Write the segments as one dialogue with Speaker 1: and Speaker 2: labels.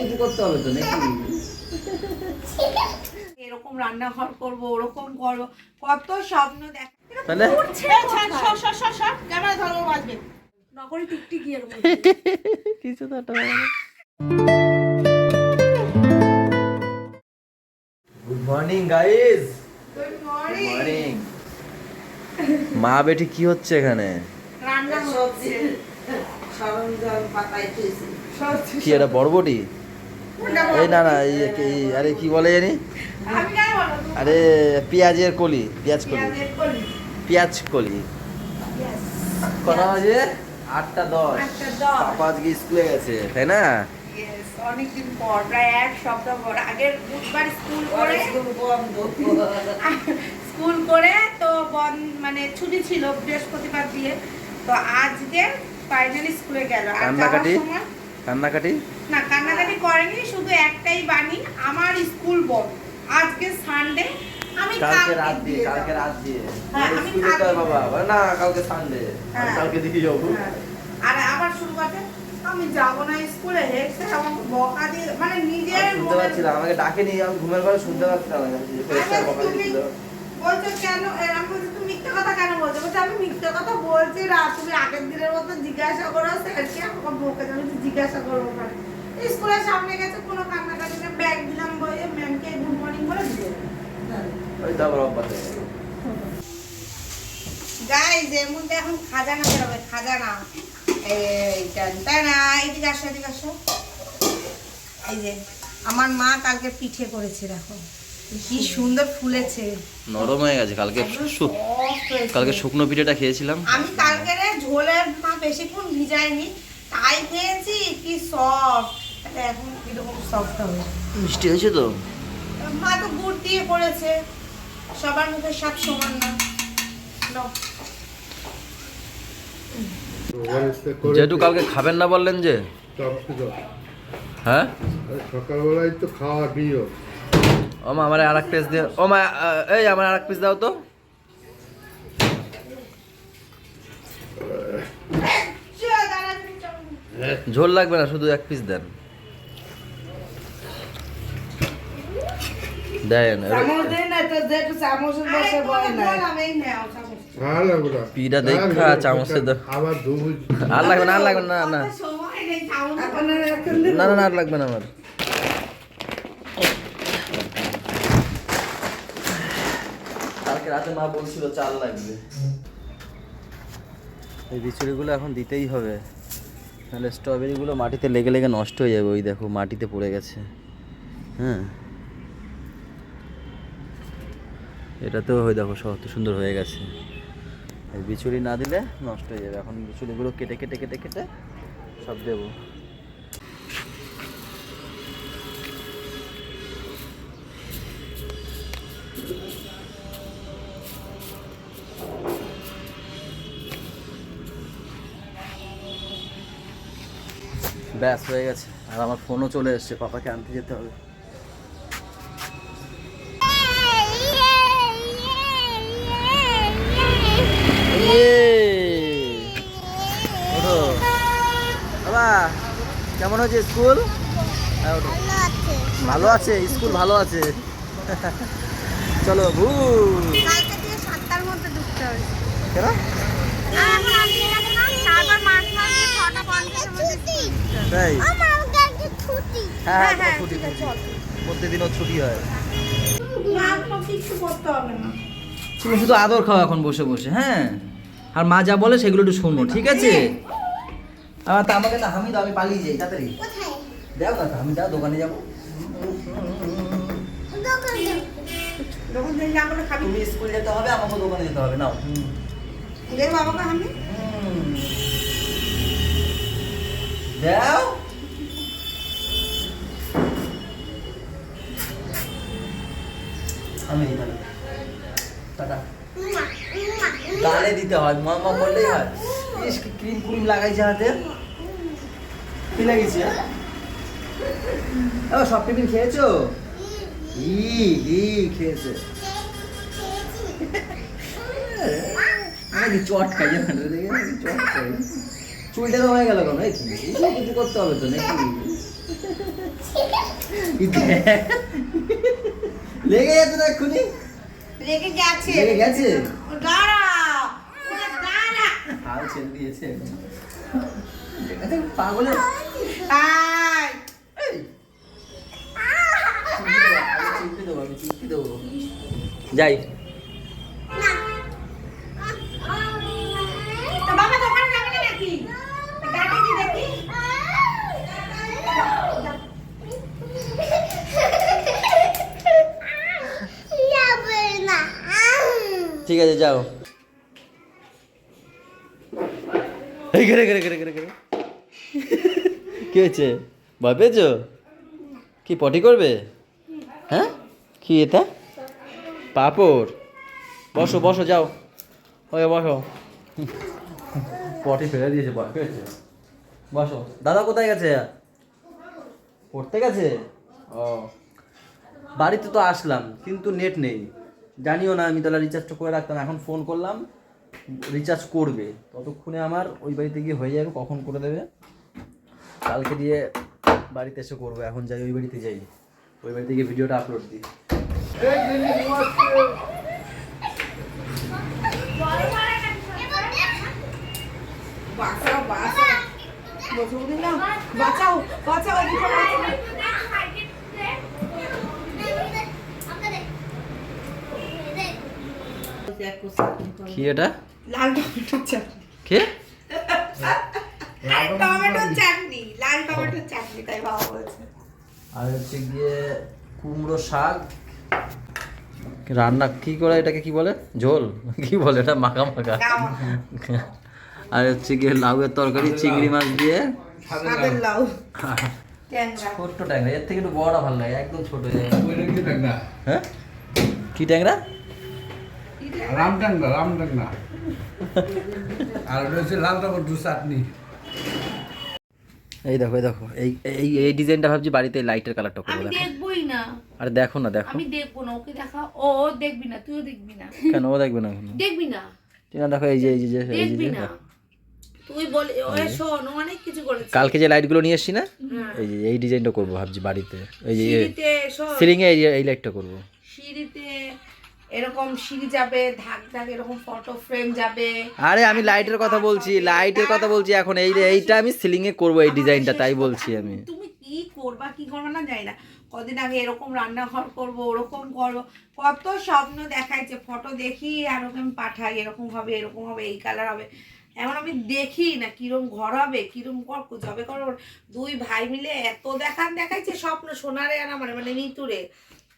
Speaker 1: কিছু করতে হবে তো নাকি?
Speaker 2: এরকম রান্নাঘর করব ওরকম করব। কত স্বপ্ন দেখ
Speaker 1: তাহলে?
Speaker 2: ক্যামেরা ধরবো বাজবে। নগরে টিকটিকি এর মধ্যে
Speaker 1: কিছু তো একটা good morning guys
Speaker 2: good morning
Speaker 1: morning মা বেটি কি হচ্ছে এখানে?
Speaker 2: রান্না হচ্ছে।
Speaker 3: সরঞ্জাম পাতায়
Speaker 1: কি এটা বড়বটি এই না না এই আরে কি বলে জানি?
Speaker 2: আমি কেন বলব? তুমি
Speaker 1: আরে পেঁয়াজের কলি পেঁয়াজ কলি। পেঁয়াজ কলি। বাজে আটটা দশ। পাপা আজকে স্কুলে গেছে তাই না?
Speaker 2: অনেকদিন পর প্রায় এক সপ্তাহ পর। আগের বুধবার স্কুল করে স্কুল করে তো বন্ধ মানে ছুটি ছিল বৃহস্পতিবার দিয়ে। তো আজকে ফাইনালি স্কুলে গেল। আর যাওয়ার
Speaker 1: কান্নাকাটি কান্নাকাটি?
Speaker 2: না কান্নাকাটি করেনি শুধু একটাই বাণী আমার স্কুল বন্ধ। আজকে সানডে আমি
Speaker 1: কালকে রাত দিয়ে কালকে রাত দিয়ে।
Speaker 2: হ্যাঁ, আমি কালকে-
Speaker 1: বাবা না কালকে সানডে
Speaker 2: হ্যাঁ।
Speaker 1: কালকে দিকে যাব।
Speaker 2: হ্যাঁ। আর আবার শুরু করতে আমি যাব না স্কুলে আমাকে বকা দিয়ে মানে নিজের
Speaker 1: শুনতে পাচ্ছিলাম আমাকে ডাকেনি আমি ঘুমের ঘরে শুনতে পাচ্ছিলাম।
Speaker 2: বলছো কেন? এরকম বলছো তুমি মিথ্যে কথা কেন বলছো? বলছে আমি মিথ্যে কথা বলছি না তুমি আগের দিনের মতো জিজ্ঞাসা করো স্যারকে আমাকে বকে যাবে জিজ্ঞাসা করব কেন স্কুলের সামনে গেছে কোনো কান্নাকাটি না। ব্যাগ দিলাম বইয়ে ম্যামকে গুড মর্নিং বলে দিয়ে
Speaker 1: ওই তো আবার অভ্যাস
Speaker 2: গাইজ এর মধ্যে এখন খাজানা বেরোবে খাজানা এইটা তাই না? এদিকে আসো এদিকে আসো। এই যে আমার মা কালকে পিঠে করেছে দেখো। কি সুন্দর ফুলেছে।
Speaker 1: নরম হয়ে গেছে কালকে। কালকে শুকনো পিঠেটা খেয়েছিলাম।
Speaker 2: আমি কালকে ঝোলের মা বেশিক্ষণ ভিজাইনি তাই খেয়েছি কি সফট তাহলে এখন কীরকম সফট হবে।
Speaker 1: মিষ্টি হয়েছে তো?
Speaker 2: মা তো গুড় দিয়ে করেছে। সবার মুখে স্বাদ সমান না।
Speaker 1: কালকে খাবেন না বললেন যে? হ্যাঁ?
Speaker 4: সকালবেলায় তো খাওয়া
Speaker 1: ও মা আমার আর এক পিস দিয়ে ও মা এই আমার আর এক পিস দাও তো। ঝোল লাগবে না শুধু এক পিস দেন দেন
Speaker 3: চামচ দে না তো দে একটু চামচের
Speaker 2: আরে
Speaker 3: বসে বয়
Speaker 2: তোমাকে
Speaker 3: না
Speaker 2: বললাম, এই নাও চামচ।
Speaker 4: ভালো লাগবে না
Speaker 1: পিঠা দেখা চামচে আর লাগবে না আর লাগবে না না। না না না আর লাগবে না আমার। কালকে রাতে মা বলছিল চাল লাগবে। এই বিচুরিগুলো এখন দিতেই হবে। নাহলে স্ট্রবেরিগুলো মাটিতে লেগে লেগে নষ্ট হয়ে যাবে ওই দেখো মাটিতে পড়ে গেছে। হ্যাঁ। এটাতেও ওই দেখো কত সুন্দর হয়ে গেছে। এই বিচুরি না দিলে নষ্ট হয়ে যাবে। এখন বিচুরিগুলো কেটে কেটে কেটে কেটে সব দেবো। ব্যাস, হয়ে গেছে। আর আমার ফোনও চলে এসছে। পাপাকে আনতে যেতে হবে। কেমন হয়েছে স্কুল? হ্যাঁ ভালো আছে। স্কুল ভালো আছে? চলো ভু। কেন?
Speaker 2: ছটা
Speaker 1: তাই। হ্যাঁ হ্যাঁ
Speaker 2: হ্যাঁ, হ্যাঁ,
Speaker 1: ছুটি ছুটি। প্রত্যেকদিনও ছুটি হয়।
Speaker 2: না কোনো কিছু করতে হবে না।
Speaker 1: তুমি শুধু আদর খাও এখন বসে বসে হ্যাঁ? আর মা যা বলে সেগুলো একটু শোনো ঠিক আছে? আমার তা আমাকে না আমি তো আমি পালিয়ে যাই তাড়াতাড়ি। দাও না আমি যাও দোকানে যাব। তুমি স্কুল যেতে হবে আমাকে দোকানে যেতে হবে নাও। দাও। আমি। টাটা। গালে দিতে হয় মা মা বললেই হয়। ক্রিম ক্রিম লাগাইছে হাতে। কি লাগিয়েছে? ও সব টিফিন খেয়েছো? ই ই খেয়েছে। চট খাই চট খাই। চুলটা তো হয়ে গেল কেন? কিছু করতে হবে তো নাকি? লেগে যাচ্ছে না এক্ষুনি?
Speaker 4: রেগে গেছে।
Speaker 1: লেগে গেছে?
Speaker 4: দাঁড়া। দাঁড়া
Speaker 1: হাল ছেড়ে দিয়েছে। পাগলের দেবো। যাই ঠিক আছে যাও। এই ঘেরে ঘেরে কি হয়েছে? ভয় পেয়েছ? কি পটি করবে? হ্যাঁ? কি এটা? পাপড়। বসো বসো যাও। ওই বসো। পটি ফেলে দিয়েছে ভয় পেয়েছে। বসো। দাদা কোথায় গেছে? পড়তে গেছে? ও। বাড়িতে তো আসলাম কিন্তু নেট নেই। জানিও না আমি তাহলে রিচার্জটা করে রাখতাম। এখন ফোন করলাম রিচার্জ করবে। ততক্ষণে আমার ওই বাড়িতে গিয়ে হয়ে যাবে কখন করে দেবে? কালকে দিয়ে বাড়িতে এসে করব এখন যাই ওই বাড়িতে যাই। ওই বাড়িতে গিয়ে ভিডিওটা আপলোড দিই।
Speaker 4: বাঁচাও বাঁচাও
Speaker 1: কি এটা?
Speaker 4: লাল টমেটোর চাটনি
Speaker 1: কে?
Speaker 4: লাল টমেটোর চাটনি লাল টমেটোর চাটনি তাই বাবা বলছে
Speaker 1: আর হচ্ছে গিয়ে কুমড়ো শাক। রান্না কি করে এটাকে কি বলে? ঝোল? কি বলে এটা? মাখা মাখা। আর হচ্ছে গিয়ে লাউয়ের তরকারি চিংড়ি মাছ দিয়ে।
Speaker 4: লাউ।
Speaker 1: ছোট্ট ট্যাংরা এর থেকে একটু বড় ভালো লাগে একদম ছোট। হ্যাঁ? কি ট্যাংরা?
Speaker 5: রাম টাঙ্গা রাম টাঙ্গা আর হচ্ছে লাল টমেটো চাটনি।
Speaker 1: এই দেখো এই দেখো এই এই এই ডিজাইনটা ভাবছি বাড়িতে লাইটের কালারটা করব
Speaker 2: আমি
Speaker 1: দেখো
Speaker 2: দেখবই না।
Speaker 1: আরে দেখো না দেখো।
Speaker 2: আমি দেখব না ওকে দেখা ও ও দেখবি না তুইও দেখবি না।
Speaker 1: কেন ও দেখবে না
Speaker 2: দেখবি না।
Speaker 1: টিনা দেখো এই যে এই যে এই যে
Speaker 2: দেখবি না। তুই বলে ও শোন অনেক কিছু করেছে।
Speaker 1: কালকে যে লাইটগুলো নিয়ে এসছি না এই যে এই ডিজাইনটা করব ভাবছি বাড়িতে। এই যে সিলিং এ এই লাইটটা করব।
Speaker 2: সিঁড়িতে এরকম সিঁড়ি যাবে ধাক ধাক এরকম ফটো ফ্রেম যাবে।
Speaker 1: আরে আমি লাইটের কথা বলছি লাইটের কথা বলছি এখন এই এইটা আমি সিলিং এ করব এই ডিজাইনটা তাই বলছি আমি।
Speaker 2: তুমি কি করবা কি করবা না জানি না। কদিন আগে এরকম রান্নাঘর করব ওরকম করব। কত স্বপ্ন দেখাইছে ফটো দেখি আর ওকে আমি পাঠাই এরকম হবে এরকম হবে এই কালার হবে। এখন আমি দেখি না কিরম ঘর হবে কিরম ঘর যাবে করো দুই ভাই মিলে এত দেখান দেখাইছে স্বপ্ন সোনারে আর আমার মানে নিতুরে।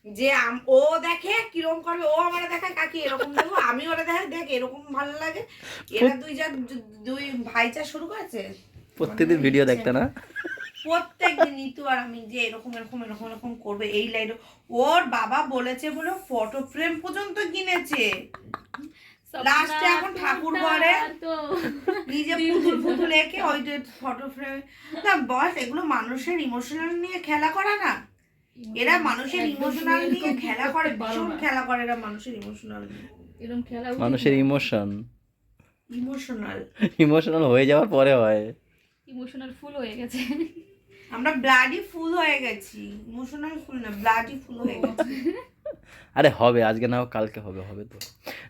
Speaker 2: যে আম- ও দেখে কিরম করবে ও আমার দেখায় কাকি এরকম দেখব আমি ওরা দেখাই দেখ এরকম ভালো লাগে। এরা দুই যা দুই ভাইচা শুরু করেছে।
Speaker 1: প্রত্যেকদিন ভিডিও দেখতে না?
Speaker 2: প্রত্যেক দিন নিতু আর আমি যে এরকম এরকম এরকম এরকম করবে এই লাইট ওর বাবা বলেছে বলে ফটো ফ্রেম পর্যন্ত কিনেছে। লাস্টে এখন ঠাকুর ঘরে। নিজে পুতুল পুতুল এঁকে ওই যে ফটো ফ্রেম না বস এগুলো মানুষের ইমোশনাল নিয়ে খেলা করা না। এরা মানুষের ইমোশনাল নিয়ে খেলা করে ভীষণ খেলা করে এরা মানুষের ইমোশনাল
Speaker 6: এরকম খেলা
Speaker 1: মানুষের ইমোশন
Speaker 2: ইমোশনাল
Speaker 1: ইমোশনাল হয়ে যাওয়ার পরে হয়।
Speaker 6: ইমোশনাল ফুল হয়ে গেছে।
Speaker 2: আমরা ব্লাডি ফুল হয়ে গেছি। ইমোশনাল ফুল না ব্লাডি ফুল হয়ে গেছি।
Speaker 1: আরে হবে আজকে না কালকে হবে হবে তো।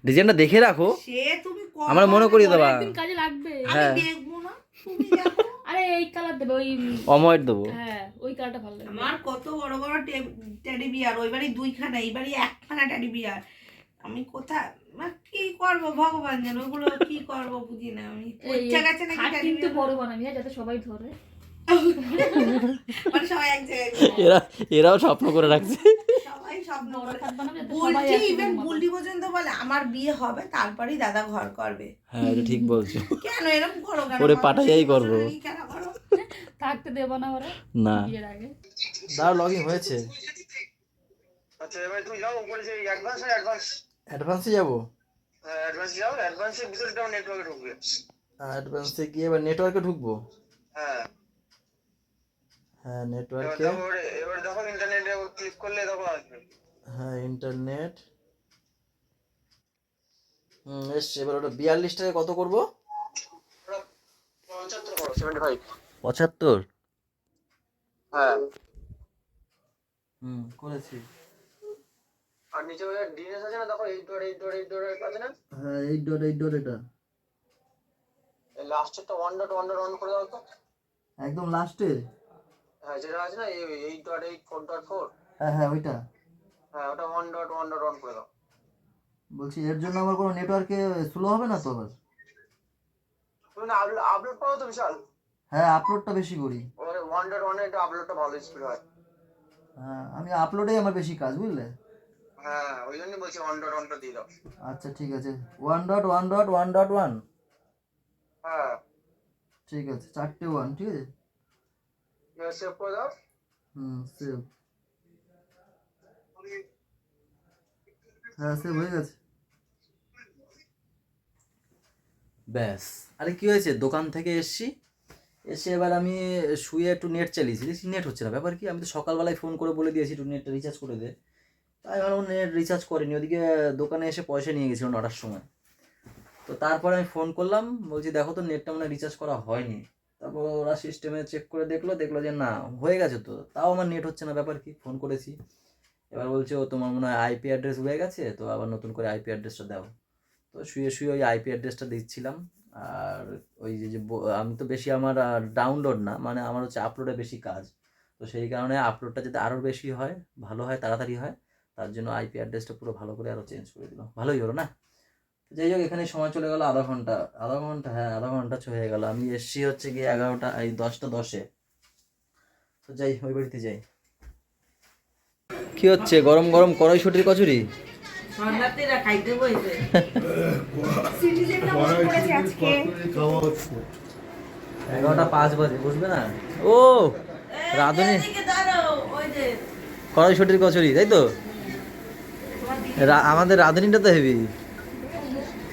Speaker 1: ডিজাইনটা দেখে রাখো।
Speaker 2: সে তুমি
Speaker 1: আমরা মনে করিয়ে দেবা।
Speaker 6: কাজে লাগবে।
Speaker 2: আমি
Speaker 1: হ্যাঁ।
Speaker 2: দেখব
Speaker 6: আরে এই কালার দেবে ওই
Speaker 1: অময়ের দেবো।
Speaker 6: হ্যাঁ ওই কালারটা ভালো লাগবে।
Speaker 2: আমার কত বড় বড় টেডি বিয়ার ওই বাড়ি দুইখানা এই বাড়ি একখানা টেডি বিয়ার আমি কোথায় মানে কি করব? ভগবান জানো ওগুলো কি করব বুঝি না আমি।
Speaker 6: এই
Speaker 2: ইচ্ছা গেছে নাকি
Speaker 6: খাট
Speaker 2: টেডি
Speaker 6: কিন্তু বড় বানাবি হ্যাঁ, যাতে সবাই ধরে।
Speaker 2: মানে সবাই এক জায়গায়
Speaker 1: এরা এরাও স্বপ্ন করে রাখছে।
Speaker 2: সবাই বুলটি ইভেন। বুলটি পর্যন্ত বলে আমার বিয়ে হবে তারপরেই দাদা ঘর করবে।
Speaker 1: হ্যাঁ এটা ঠিক বলছো।
Speaker 2: কেন এরকম করো কেন?
Speaker 1: ওরে করব।
Speaker 6: থাকতে দেবো না ওরা
Speaker 1: না। দাঁড়া লগ হয়েছে।
Speaker 7: আচ্ছা এবার তুমি যাও উপরে যে অ্যাডভান্স অ্যাডভান্স
Speaker 1: অ্যাডভান্সে যাব?
Speaker 7: অ্যাডভান্স যাও অ্যাডভান্সের ভিতরে যাও নেটওয়ার্কে ঢুকবে।
Speaker 1: অ্যাডভান্সে গিয়ে এবার নেটওয়ার্কে ঢুকবো?
Speaker 7: হ্যাঁ।
Speaker 1: হ্যাঁ নেটওয়ার্কে
Speaker 7: এবার দেখো ইন্টারনেটে ক্লিক করলে তখন আসবে।
Speaker 1: হ্যাঁ ইন্টারনেট হুম এসছে এবার ওটা বিয়াল্লিশটাকে কত করব? পঁচাত্তর
Speaker 7: হ্যাঁ।
Speaker 1: হুম করেছি।
Speaker 7: আর নিচে ওই আছে না দেখো eight dot eight dot eight dot আছে না?
Speaker 1: হ্যাঁ এইট ডট এইট ডট এটা।
Speaker 7: এই লাস্টেরটা one dot one dot on করে দাও তো।
Speaker 1: একদম লাস্টের
Speaker 7: হ্যাঁ যেটা আছে না eight dot eight four dot four
Speaker 1: হ্যাঁ হ্যাঁ ওইটা।
Speaker 7: হ্যাঁ ওটা one dot one dot on করে দাও।
Speaker 1: বলছি এর জন্য আমার কোনো নেটওয়ার্কে স্লো হবে না তো আবার?
Speaker 7: তুমি না আপলোড করো তো বিশাল।
Speaker 1: হ্যাঁ আপলোডটা বেশি করি।
Speaker 7: ওয়ান ডট ওয়ানে একটু আপলোডটা ভালো স্পিড হয়।
Speaker 1: হ্যাঁ আমি আপলোডেই আমার বেশি কাজ বুঝলে?
Speaker 7: হ্যাঁ ওই জন্যই বলছি ওয়ান ডট ওয়ানটা দিয়ে দাও।
Speaker 1: আচ্ছা ঠিক আছে। One dot one dot one dot one
Speaker 7: হ্যাঁ।
Speaker 1: ঠিক আছে চারটে ওয়ান ঠিক আছে?
Speaker 7: সেভ করে দাও
Speaker 1: হুম সেভ হ্যাঁ সেভ হয়ে গেছে ব্যাস। আরে কি হয়েছে? দোকান থেকে এসছি। এসে এবার আমি শুয়ে একটু নেট চালিয়েছি। দেখছি নেট হচ্ছে না। ব্যাপার কি? আমি তো সকালবেলায় ফোন করে বলে দিয়েছি একটু নেটটা রিচার্জ করে দে। তাই ভাবলাম নেট রিচার্জ করিনি। ওদিকে দোকানে এসে পয়সা নিয়ে গেছিল নটার সময়। তো তারপরে আমি ফোন করলাম বলছি দেখো তো নেটটা মানে রিচার্জ করা হয়নি। তারপর ওরা সিস্টেমে চেক করে দেখল দেখল যে না, হয়ে গেছে তো। তাও আমার নেট হচ্ছে না, ব্যাপার কি? ফোন করেছি। এবার বলছে, ও, তোমার মনে হয় আইপি অ্যাড্রেস হয়ে গেছে? তো আবার নতুন করে আইপি অ্যাড্রেসটা দাও। তো শুয়ে শুয়ে ওই আইপি অ্যাড্রেসটা দিচ্ছিলাম আর ওই যে আমি তো বেশি আমার ডাউনলোড না মানে আমার হচ্ছে আপলোডে বেশি কাজ। তো সেই কারণে আপলোডটা যাতে আরও বেশি হয়, ভালো হয়, তাড়াতাড়ি হয়, তার জন্য আইপি অ্যাড্রেসটা পুরো ভালো করে আরও চেঞ্জ করে দিল। ভালোই হলো না? যাই হোক এখানে সময় চলে গেল আধা ঘণ্টা। আধা ঘণ্টা হ্যাঁ আধা ঘণ্টা হয়ে গেল। আমি এসছি হচ্ছে গিয়ে এগারোটা এই দশটা দশে। তো যাই ওই বাড়িতে যাই। কি হচ্ছে? গরম গরম কড়াইশুটির কচুরি? এগারোটা পাঁচ বাজে বুঝবে না? ও রাঁধুনি। কড়াইশুটির কচুরি তাই তো? আমাদের রাঁধুনিটা তো হেভি।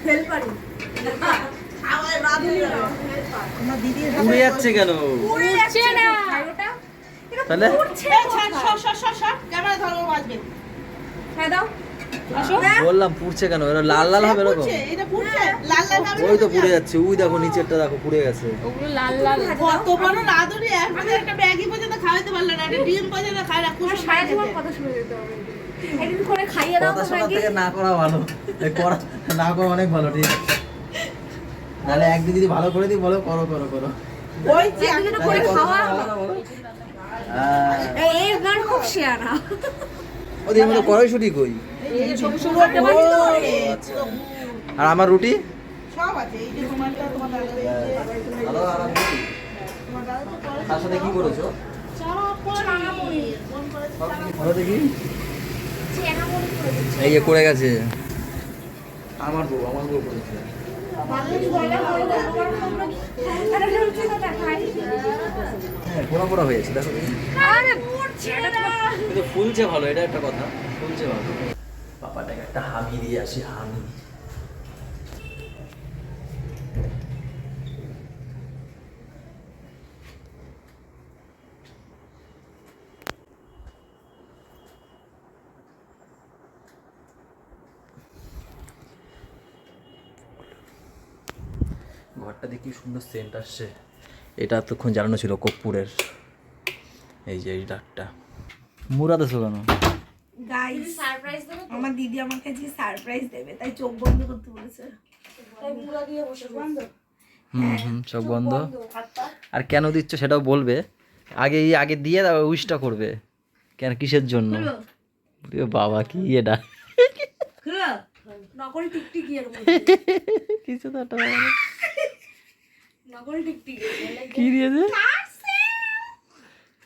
Speaker 4: হেল্পারি।
Speaker 1: যাচ্ছে কেন?
Speaker 4: যাচ্ছে না।
Speaker 1: তাহলে?
Speaker 8: বাজবে
Speaker 4: হ্যাঁ
Speaker 1: বললাম পুড়ছে কেন? এরা লাল লাল হবে এরকম?
Speaker 8: লাল লাল
Speaker 1: ওই তো পুড়ে যাচ্ছে। ওই দেখো নিচেরটা দেখো পুড়ে গেছে।
Speaker 6: ওগুলো লাল লাল।
Speaker 8: কত বড় রাঁধুনি একটা ম্যাগি পর্যন্ত খাওয়াতে পারল না। একটা ডিম পর্যন্ত খায় না খুব
Speaker 4: সারা জীবন কথা শুনে যেতে হবে। একদিন করে খাইয়ে দাও
Speaker 1: কথা
Speaker 4: নাকি
Speaker 1: থেকে না করা ভালো। এই করা না করা অনেক ভালো ঠিক নাহলে একদিন যদি ভালো করে দিই বলো করো করো করো।
Speaker 8: ওই যে
Speaker 4: একদিন তো করে খাওয়া
Speaker 1: শোনা। হ্যাঁ।
Speaker 4: এই গান খুব শেয়ারা।
Speaker 1: ওদের মধ্যে কড়াইশুটি কই?
Speaker 4: তো।
Speaker 1: আর আমার রুটি?
Speaker 8: সব আছে এই যে তোমারটা তোমার দাদা
Speaker 1: ভালো আর আমার রুটি। তার সাথে কি করেছ? দেখি। এই যে করে গেছে। আমার বউ আমার বউ করেছে হ্যাঁ পোড়া পোড়া হয়েছে দেখো। ফুলছে ভালো এটা একটা কথা ফুলছে ভালো। পাপাটাকে একটা হামি দিয়ে আসি হামি ঘরটা দেখি সুন্দর সেন্ট আসছে। এটা এতক্ষণ জানানো ছিল কর্পূরের। এই যে এই ডাকটা মুরাদ আছো কেন?
Speaker 4: গাইস সারপ্রাইজ দেবে আমার দিদি আমার কাছে সারপ্রাইজ দেবে তাই চোখ বন্ধ করতে বলেছে। তাই মুড়া দিয়ে বসে বন্ধ?
Speaker 1: হুম হুম চোখ বন্ধ। আর কেন দিচ্ছ সেটাও বলবে। আগে এই আগে দিয়ে দাও উইশটা করবে। কেন কিসের জন্য? বাবা কি এটা?
Speaker 4: নকল টিকটিকি
Speaker 1: কিছু তো। কি দিয়েছে?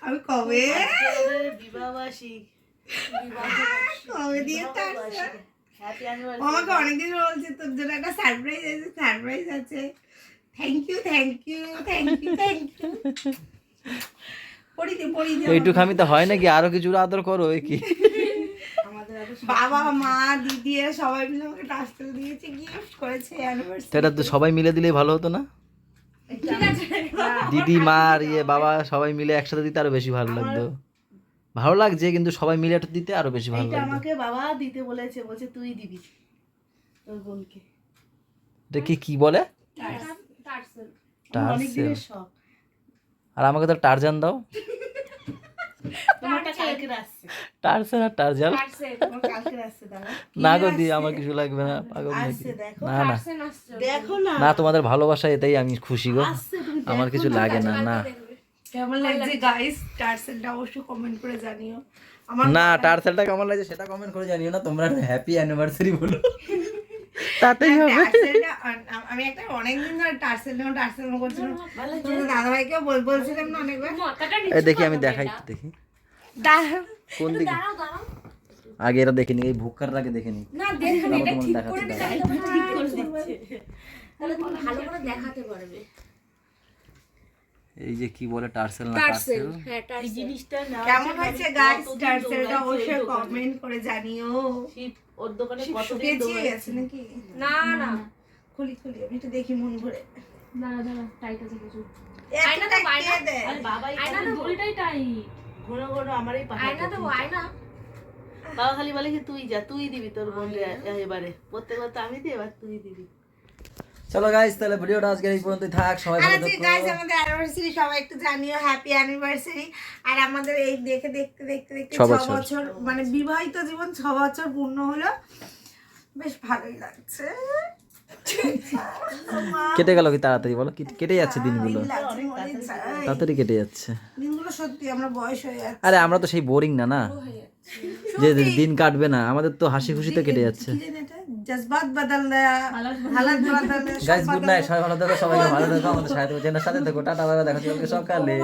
Speaker 4: আমি কবে? কবে দিয়ে আমাকে অনেকদিন বলছে তোর জন্য একটা সারপ্রাইজ আছে সারপ্রাইজ আছে। Thank you thank you thank you thank you পড়ি পড়ি দে।
Speaker 1: এইটুকু আমি তো হয় নাকি? আরও কিছু আদর করো কি?
Speaker 4: বাবা মা দিদি সবাই মিলে আমাকে টাস্টেল দিয়েছে গিফট করেছে অ্যানিভার্সারি
Speaker 1: তো তো সবাই মিলে দিলেই ভালো হতো না? দিদি মা আর ইয়ে বাবা সবাই মিলে একসাথে দিতে আরও বেশি ভালো লাগতো। ভালো লাগছে কিন্তু সবাই মিলে একটা দিতে আরও বেশি ভালো
Speaker 8: এটা
Speaker 1: লাগতো।
Speaker 8: আমাকে বাবা দিতে বলেছে বলছে তুই দিবি তোর বোনকে।
Speaker 1: এটা কি কি বলে?
Speaker 8: টার্সেল। অনেক
Speaker 1: টার্সেল।
Speaker 8: দিনের শখ।
Speaker 1: আর আমাকে তো টার্জান দাও। না গো দি আমার কিছু লাগবে না পাগল না না।
Speaker 8: না।
Speaker 1: না তোমাদের ভালোবাসা এটাই আমি খুশি গো। আমার কিছু লাগে না না।
Speaker 2: কেমন লাগছে গাইস টার্সেলটা অবশ্যই কমেন্ট করে জানিও। আমার
Speaker 1: না টার্সেলটা কেমন লাগছে সেটা কমেন্ট করে জানিও না তোমরা হ্যাপি অ্যানিভার্সারি বলো। তাতেই হবে।
Speaker 2: টার্সেলটা আ- আমি একটা অনেকদিন ধরে টার্সেল নেব টার্সেল নেব করছিলাম তোমাদের দাদাভাইকেও বল- বলছিলাম না অনেকবার।
Speaker 1: এই দেখি আমি দেখাই একটু দেখি। কোন দিকে? আগে এরা দেখে নি এই ভুক্কার আগে দেখে নি
Speaker 2: না দেখুন
Speaker 1: তারপর
Speaker 2: এটা
Speaker 1: তোমাকে
Speaker 2: ঠিক
Speaker 1: দেখাচ্ছি,
Speaker 2: করে
Speaker 1: দাঁড়াও।
Speaker 2: দেখাই ঠিক করে দিচ্ছে।
Speaker 8: তাহলে তুমি ভালো করে দেখাতে পারবে।
Speaker 1: এই যে কি বলে টার্সেল না টার্সেল
Speaker 8: হ্যাঁ এই জিনিসটা না
Speaker 2: কেমন হয়েছে গাইস? টার্সেলটা অবশ্যই কমেন্ট করে জানিও।
Speaker 8: শীত ওর দোকানে কতদিন
Speaker 2: শুকিয়ে
Speaker 8: দৌড়াচ্ছে।
Speaker 2: গেছে নাকি?
Speaker 8: না না।
Speaker 2: খুলি খুলি আমি একটু দেখি মন ভরে।
Speaker 6: দাঁড়া দাঁড়া টাইট আছে কিছু।
Speaker 2: একটা টাইট দেয়।
Speaker 8: আরে বাবা
Speaker 6: আয়না তো দুইটাই টাইট
Speaker 8: ঘন ঘন আমার এই পাহাড়টা তুই যা। বাবা খালি বলে কি তুই যা তুই দিবি তোর বোনরে এবারে। প্রত্যেকবার তো আমি দিই এবার তুই দিবি।
Speaker 1: চলো গাইস তাহলে ভিডিওটা আজকে এই পর্যন্তই থাক সবাই ভালো
Speaker 2: আজকে
Speaker 1: থেকো
Speaker 2: গাইস আমাদের অ্যানিভার্সারি সবাই একটু জানিও হ্যাপি অ্যানিভার্সারি আর আমাদের এই দেখে দেখতে দেখতে দেখতে
Speaker 1: ছ
Speaker 2: ছ
Speaker 1: বছর।
Speaker 2: বছর মানে বিবাহিত জীবন ছ বছর পূর্ণ হলো বেশ ভালোই লাগছে
Speaker 1: কেটে গেল কি তাড়াতাড়ি বলো কেটে যাচ্ছে দিনগুলো
Speaker 2: মনে।
Speaker 1: তাড়াতাড়ি কেটে যাচ্ছে
Speaker 2: দিনগুলো সত্যি আমরা বয়স হয়ে যাচ্ছে
Speaker 1: আরে আমরা তো সেই বোরিং না না যে দিন কাটবে না আমাদের তো হাসি খুশিতে কেটে যাচ্ছে
Speaker 2: কি জানি এটা? জজবাত বদল দেয়া হালাত বদল দেয়া,
Speaker 1: গাইস গুড নাইট সবাই ভালো থাকো সবাই ভালো থাকো আমাদের সাথে চ্যানেলের সাথে থাকো টাটা বাই বাই দেখা যাবে সকালে